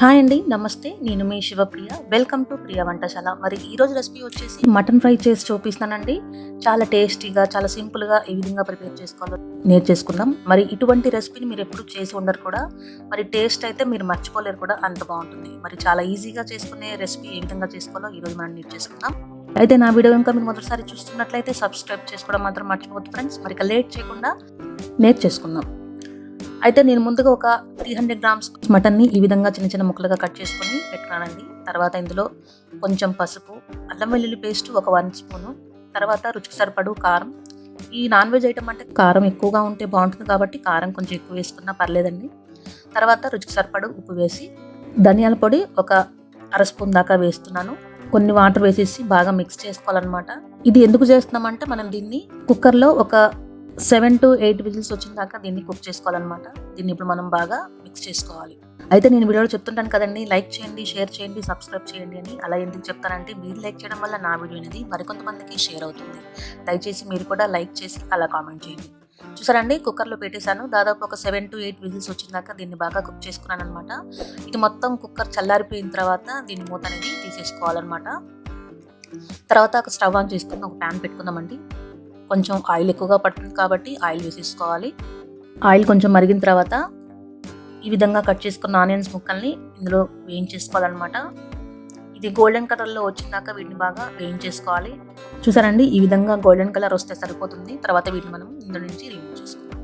Hi అండి నమస్తే నేను మీ శివప్రియ. వెల్కమ్ టు ప్రియ వంటశాల మరి ఈరోజు రెసిపీ వచ్చేసి మటన్ ఫ్రై చేసి చూపిస్తానండి. చాలా టేస్టీగా చాలా సింపుల్గా ఏ విధంగా ప్రిపేర్ చేసుకోవాలో నేర్చేసుకుందాం మరి ఇటువంటి రెసిపీని మీరు ఎప్పుడు చేసి ఉండరు కూడా. మరి టేస్ట్ అయితే మీరు మర్చిపోలేరు కూడా అంత బాగుంటుంది. మరి చాలా ఈజీగా చేసుకునే రెసిపీ ఏ విధంగా చేసుకోవాలో ఈరోజు మనం నేర్చేసుకుందాం అయితే నా వీడియో ఇంకా మీరు మొదటిసారి చూస్తున్నట్లయితే సబ్స్క్రైబ్ చేసుకోవడం మాత్రం మర్చిపోవద్దు ఫ్రెండ్స్ మరి లేట్ చేయకుండా నేర్చేసుకుందాం అయితే నేను ముందుగా ఒక త్రీ హండ్రెడ్ గ్రామ్స్ మటన్ని ఈ విధంగా చిన్న చిన్న ముక్కలుగా కట్ చేసుకొని పెట్టుకున్నానండి. తర్వాత ఇందులో కొంచెం పసుపు అల్లం వెల్లుల్లి పేస్ట్ ఒక వన్ స్పూను తర్వాత రుచికి సరిపడు కారం. ఈ నాన్ వెజ్ ఐటమ్ అంటే కారం ఎక్కువగా ఉంటే బాగుంటుంది కాబట్టి కారం కొంచెం ఎక్కువ వేసుకున్నా పర్లేదండి. తర్వాత రుచికి సరిపడు ఉప్పు వేసి ధనియాల పొడి ఒక అర స్పూన్ దాకా వేస్తున్నాను. కొన్ని వాటర్ వేసేసి బాగా మిక్స్ చేసుకోవాలన్నమాట. ఇది ఎందుకు చేస్తున్నామంటే మనం దీన్ని కుక్కర్లో ఒక సెవెన్ టు ఎయిట్ విజిల్స్ వచ్చిన దాకా దీన్ని కుక్ చేసుకోవాలన్నమాట. దీన్ని ఇప్పుడు మనం బాగా మిక్స్ చేసుకోవాలి. అయితే నేను వీడియోలో చెప్తుంటాను కదండి లైక్ చేయండి షేర్ చేయండి సబ్స్క్రైబ్ చేయండి అని. అలా ఎందుకు చెప్తానంటే మీరు లైక్ చేయడం వల్ల నా వీడియో అనేది మరికొంతమందికి షేర్ అవుతుంది. దయచేసి మీరు కూడా లైక్ చేసి అలా కామెంట్ చేయండి. చూసారండి కుక్కర్లో పెట్టేశాను. దాదాపు ఒక సెవెన్ టు ఎయిట్ విజిల్స్ వచ్చిన దాకా దీన్ని బాగా కుక్ చేసుకున్నాను అనమాట ఇది మొత్తం కుక్కర్ చల్లారిపోయిన తర్వాత దీని మూత అనేది తీసేసుకోవాలన్నమాట. తర్వాత ఒక స్టవ్ ఆన్ చేసుకుని ఒక ప్యాన్ పెట్టుకుందామండి. కొంచెం ఆయిల్ ఎక్కువగా పడుతుంది కాబట్టి ఆయిల్ వేసేసుకోవాలి. ఆయిల్ కొంచెం మరిగిన తర్వాత ఈ విధంగా కట్ చేసుకున్న ఆనియన్స్ ముక్కల్ని ఇందులో వేయించేసుకోవాలన్నమాట. ఇది గోల్డెన్ కలర్లో వచ్చినాక వీటిని బాగా వేయించేసుకోవాలి. చూసారండి? ఈ విధంగా గోల్డెన్ కలర్ వస్తే సరిపోతుంది. తర్వాత వీటిని మనం ఇందులో నుంచి రిమూవ్ చేసుకోవాలి.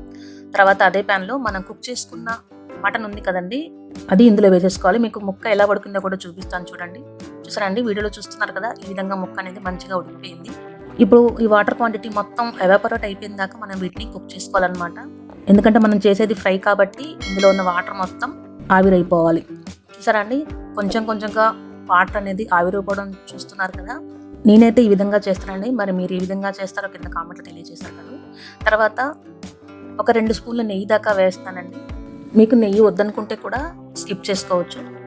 తర్వాత అదే ప్యాన్లో మనం కుక్ చేసుకున్న మటన్ ఉంది కదండి? అది ఇందులో వేసేసుకోవాలి. మీకు ముక్క ఎలా ఉడికిందో కూడా చూపిస్తాను చూడండి. చూసారండి? వీడియోలో చూస్తున్నారు కదా? ఈ విధంగా ముక్క అనేది మంచిగా ఉడికిపోయింది. ఇప్పుడు ఈ వాటర్ క్వాంటిటీ మొత్తం ఎవాపరేట్ అయిపోయిన దాకా మనం వీటిని కుక్ చేసుకోవాలన్నమాట. ఎందుకంటే మనం చేసేది ఫ్రై కాబట్టి ఇందులో ఉన్న వాటర్ మొత్తం ఆవిరైపోవాలి. చూసారా అండి? కొంచెం కొంచెంగా వాటర్ అనేది ఆవిరైపోవడం చూస్తున్నారు కదా? నేనైతే ఈ విధంగా చేస్తానండి. మరి మీరు ఏ విధంగా చేస్తారో కింద కామెంట్లు తెలియజేశారు కదా. తర్వాత ఒక రెండు స్పూన్ల నెయ్యి దాకా వేస్తానండి. మీకు నెయ్యి వద్దనుకుంటే కూడా స్కిప్ చేసుకోవచ్చు.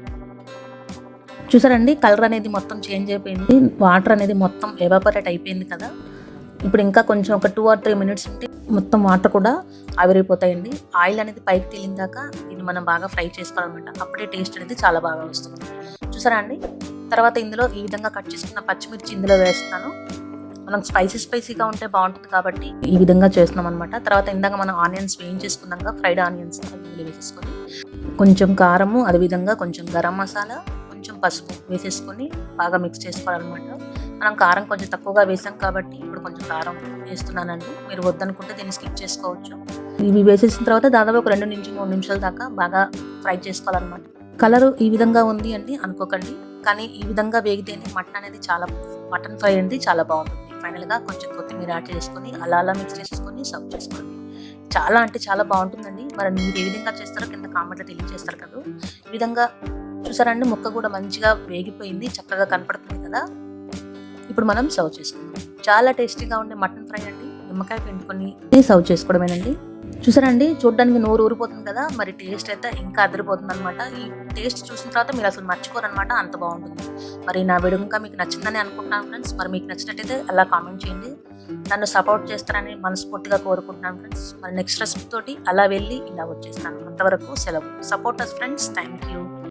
చూసారండి? కలర్ అనేది మొత్తం చేంజ్ అయిపోయింది. వాటర్ అనేది మొత్తం ఎవాపరేట్ అయిపోయింది కదా. ఇప్పుడు ఇంకా కొంచెం ఒక టూ ఆర్ త్రీ మినిట్స్ ఉంటే మొత్తం వాటర్ కూడా ఆవిరైపోతాయండి. ఆయిల్ అనేది పైకి తేలిందాక దీన్ని మనం బాగా ఫ్రై చేసుకోవాలన్నమాట. అప్పుడే టేస్ట్ అనేది చాలా బాగా వస్తుంది. చూసారా అండి? తర్వాత ఇందులో ఈ విధంగా కట్ చేసుకున్న పచ్చిమిర్చి ఇందులో వేస్తాను మనం స్పైసీ స్పైసీగా ఉంటే బాగుంటుంది కాబట్టి ఈ విధంగా చేస్తున్నాం అనమాట తర్వాత ఇందాక మనం ఆనియన్స్ వేయించేసుకున్నాక ఫ్రైడ్ ఆనియన్స్ వేసేసుకొని. కొంచెం కారము అదేవిధంగా కొంచెం గరం మసాలా కొంచెం పసుపు వేసేసుకొని బాగా మిక్స్ చేసుకోవాలన్నమాట. మనం కారం కొంచెం తక్కువగా వేసాం కాబట్టి ఇప్పుడు కొంచెం కారం వేస్తున్నానండి. మీరు వద్దనుకుంటే దీన్ని స్కిప్ చేసుకోవచ్చు. ఇవి వేసేసిన తర్వాత దాదాపు ఒక రెండు నుంచి మూడు నిమిషాల దాకా బాగా ఫ్రై చేసుకోవాలన్నమాట. కలర్ ఈ విధంగా ఉంది అండి అనుకోకండి. కానీ ఈ విధంగా వేగితేనే మటన్ అనేది చాలా మటన్ ఫ్రై అనేది చాలా బాగుంటుంది. ఫైనల్గా కొంచెం కొత్తిమీర యాడ్ చేసుకొని అలా అలా మిక్స్ చేసుకొని సర్వ్ చేసుకోండి. చాలా అంటే చాలా బాగుంటుందండి. మరి మీరు ఏ విధంగా చేస్తారో కింద కామెంట్లో తెలియజేస్తారు కదా. ఈ విధంగా చూసారండి ముక్క కూడా మంచిగా వేగిపోయింది చక్కగా కనపడుతుంది కదా. ఇప్పుడు మనం సర్వ్ చేసుకుందాం. చాలా టేస్టీగా ఉండే మటన్ ఫ్రై అండి. నిమ్మకాయ పిండుకొని సర్వ్ చేసుకోవడమేనండి. చూసారండి చూడడానికి నోరు ఊరిపోతుంది కదా మరి టేస్ట్ అయితే ఇంకా అదిరిపోతుంది అనమాట ఈ టేస్ట్ చూసిన తర్వాత మీరు అసలు మర్చిపోరు అనమాట అంత బాగుంటుంది. మరి నా వీడియో ఇంకా మీకు నచ్చిందని అనుకుంటున్నాను ఫ్రెండ్స్. మరి మీకు నచ్చినట్టయితే అలా కామెంట్ చేయండి. నన్ను సపోర్ట్ చేస్తారని మనస్ఫూర్తిగా కోరుకుంటున్నాను ఫ్రెండ్స్. మరి నెక్స్ట్ రెసిపీ తోటి అలా వెళ్ళి ఇలా వచ్చేస్తాను. అంతవరకు సెలవు. Supporters friends. Thank you.